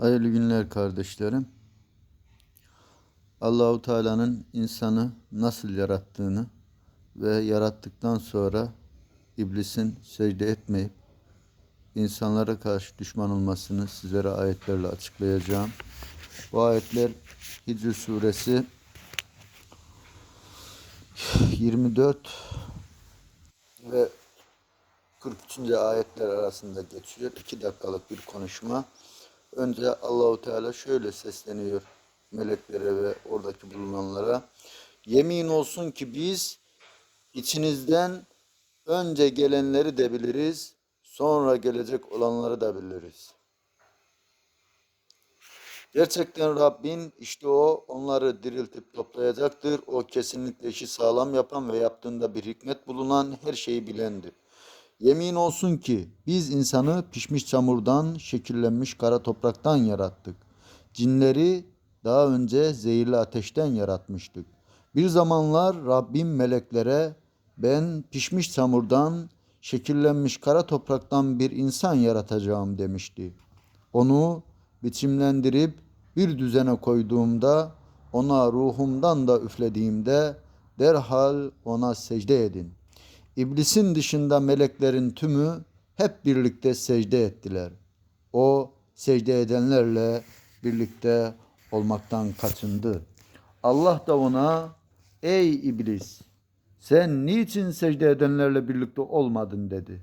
Hayırlı günler kardeşlerim. Allahu Teala'nın insanı nasıl yarattığını ve yarattıktan sonra iblisin secde etmeyip insanlara karşı düşman olmasını sizlere ayetlerle açıklayacağım. Bu ayetler Hicr suresi 24 ve 43. ayetler arasında geçiyor. 2 dakikalık bir konuşma. Önce Allahu Teala şöyle sesleniyor meleklere ve oradaki bulunanlara. Yemin olsun ki biz içinizden önce gelenleri de biliriz, sonra gelecek olanları da biliriz. Gerçekten Rabbin işte o onları diriltip toplayacaktır. O kesinlikle işi sağlam yapan ve yaptığında bir hikmet bulunan her şeyi bilendir. Yemin olsun ki biz insanı pişmiş çamurdan, şekillenmiş kara topraktan yarattık. Cinleri daha önce zehirli ateşten yaratmıştık. Bir zamanlar Rabbim meleklere ben pişmiş çamurdan, şekillenmiş kara topraktan bir insan yaratacağım demişti. Onu biçimlendirip bir düzene koyduğumda, ona ruhumdan da üflediğimde derhal ona secde edin. İblisin dışında meleklerin tümü hep birlikte secde ettiler. O secde edenlerle birlikte olmaktan kaçındı. Allah da ona ey iblis sen niçin secde edenlerle birlikte olmadın dedi.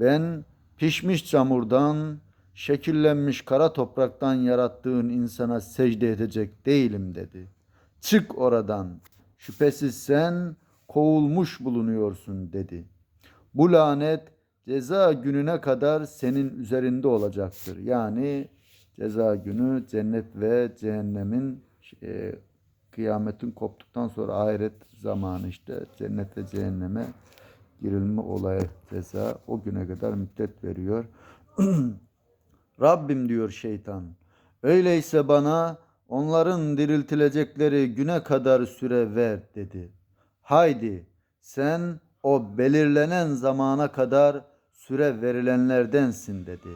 Ben pişmiş çamurdan, şekillenmiş kara topraktan yarattığın insana secde edecek değilim dedi. Çık oradan. Şüphesiz sen kovulmuş bulunuyorsun dedi. Bu lanet ceza gününe kadar senin üzerinde olacaktır. Yani ceza günü cennet ve cehennemin e, kıyametin koptuktan sonra ahiret zamanı işte cennet ve cehenneme girilme olayı ceza o güne kadar müddet veriyor. Rabbim diyor şeytan. Öyleyse bana onların diriltilecekleri güne kadar süre ver dedi. Haydi sen o belirlenen zamana kadar süre verilenlerdensin dedi.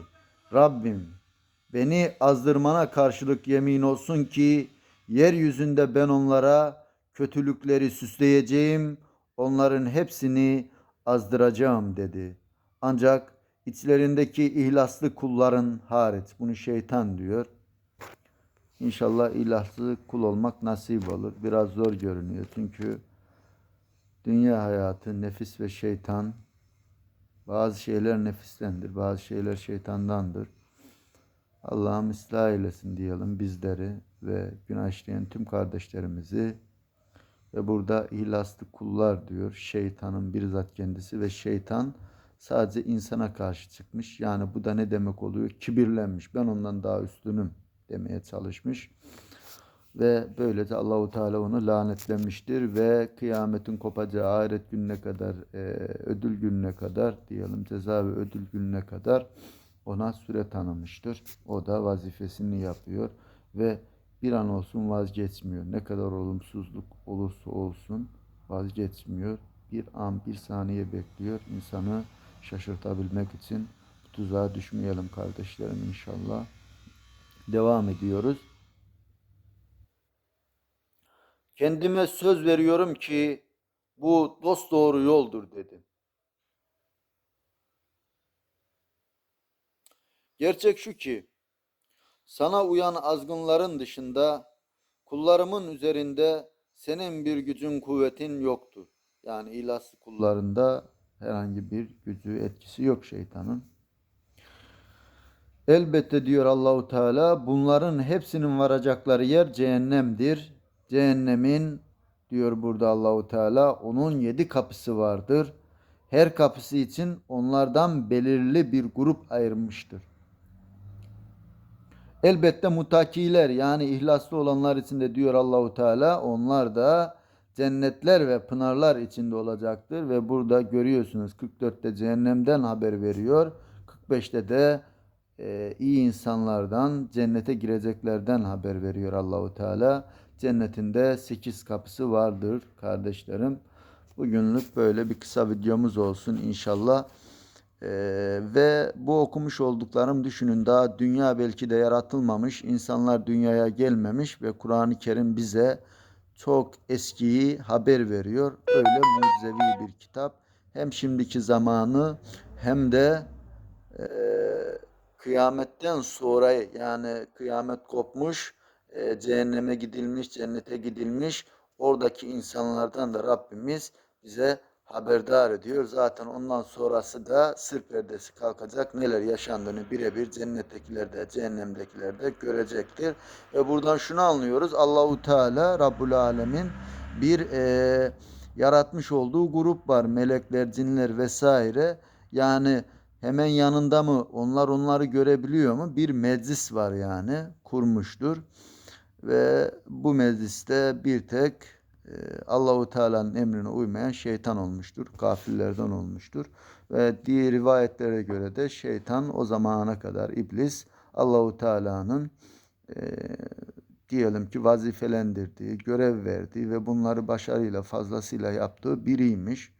Rabbim beni azdırmana karşılık yemin olsun ki yeryüzünde ben onlara kötülükleri süsleyeceğim, onların hepsini azdıracağım dedi. Ancak içlerindeki ihlaslı kulların hariç, bunu şeytan diyor. İnşallah ihlaslı kul olmak nasip olur. Biraz zor görünüyor çünkü dünya hayatı, nefis ve şeytan, bazı şeyler nefistendir, bazı şeyler şeytandandır. Allah'ım ıslah eylesin diyelim bizleri ve günah işleyen tüm kardeşlerimizi ve burada ihlaslı kullar diyor. Şeytanın bizzat kendisi ve şeytan sadece insana karşı çıkmış. Yani bu da ne demek oluyor? Kibirlenmiş. Ben ondan daha üstünüm demeye çalışmış. Ve böylece Allahu Teala onu lanetlemiştir ve kıyametin kopacağı ahiret gününe kadar, e, ödül gününe kadar diyelim ceza ve ödül gününe kadar ona süre tanımıştır. O da vazifesini yapıyor ve bir an olsun vazgeçmiyor. Ne kadar olumsuzluk olursa olsun vazgeçmiyor. Bir an, bir saniye bekliyor. insanı şaşırtabilmek için tuzağa düşmeyelim kardeşlerim inşallah. Devam ediyoruz. Kendime söz veriyorum ki bu dost doğru yoldur dedi. Gerçek şu ki sana uyan azgınların dışında kullarımın üzerinde senin bir gücün kuvvetin yoktur. Yani ilahsı kullarında herhangi bir gücü etkisi yok şeytanın. Elbette diyor Allahu Teala bunların hepsinin varacakları yer cehennemdir. Cehennemin diyor burada Allahu Teala onun yedi kapısı vardır. Her kapısı için onlardan belirli bir grup ayırmıştır. Elbette mutakiler yani ihlaslı olanlar içinde diyor Allahu Teala onlar da cennetler ve pınarlar içinde olacaktır ve burada görüyorsunuz 44'te cehennemden haber veriyor. 45'te de e, iyi insanlardan cennete gireceklerden haber veriyor Allahu Teala. Cennetinde 8 kapısı vardır kardeşlerim. Bugünlük böyle bir kısa videomuz olsun inşallah. Ee, ve bu okumuş olduklarım düşünün daha dünya belki de yaratılmamış, insanlar dünyaya gelmemiş ve Kur'an-ı Kerim bize çok eskiyi haber veriyor. Öyle mucizevi bir kitap. Hem şimdiki zamanı hem de kıyametten sonra yani kıyamet kopmuş, e, cehenneme gidilmiş, cennete gidilmiş. Oradaki insanlardan da Rabbimiz bize haberdar ediyor. Zaten ondan sonrası da sır perdesi kalkacak. Neler yaşandığını birebir cennettekiler de cehennemdekiler de görecektir. Ve buradan şunu anlıyoruz. Allahu Teala Rabbul Alemin bir e, yaratmış olduğu grup var. Melekler, cinler vesaire. Yani hemen yanında mı? Onlar onları görebiliyor mu? Bir meclis var yani. Kurmuştur. Ve bu mecliste bir tek e, Allahu Teala'nın emrine uymayan şeytan olmuştur. Kafirlerden olmuştur. Ve diğer rivayetlere göre de şeytan o zamana kadar iblis Allahu Teala'nın e, diyelim ki vazifelendirdiği, görev verdiği ve bunları başarıyla fazlasıyla yaptığı biriymiş.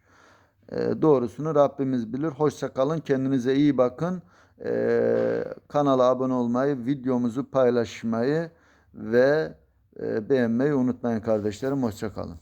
E, doğrusunu Rabbimiz bilir. Hoşça kalın. Kendinize iyi bakın. E, kanala abone olmayı, videomuzu paylaşmayı ve e, beğenmeyi unutmayın kardeşlerim. Hoşça kalın.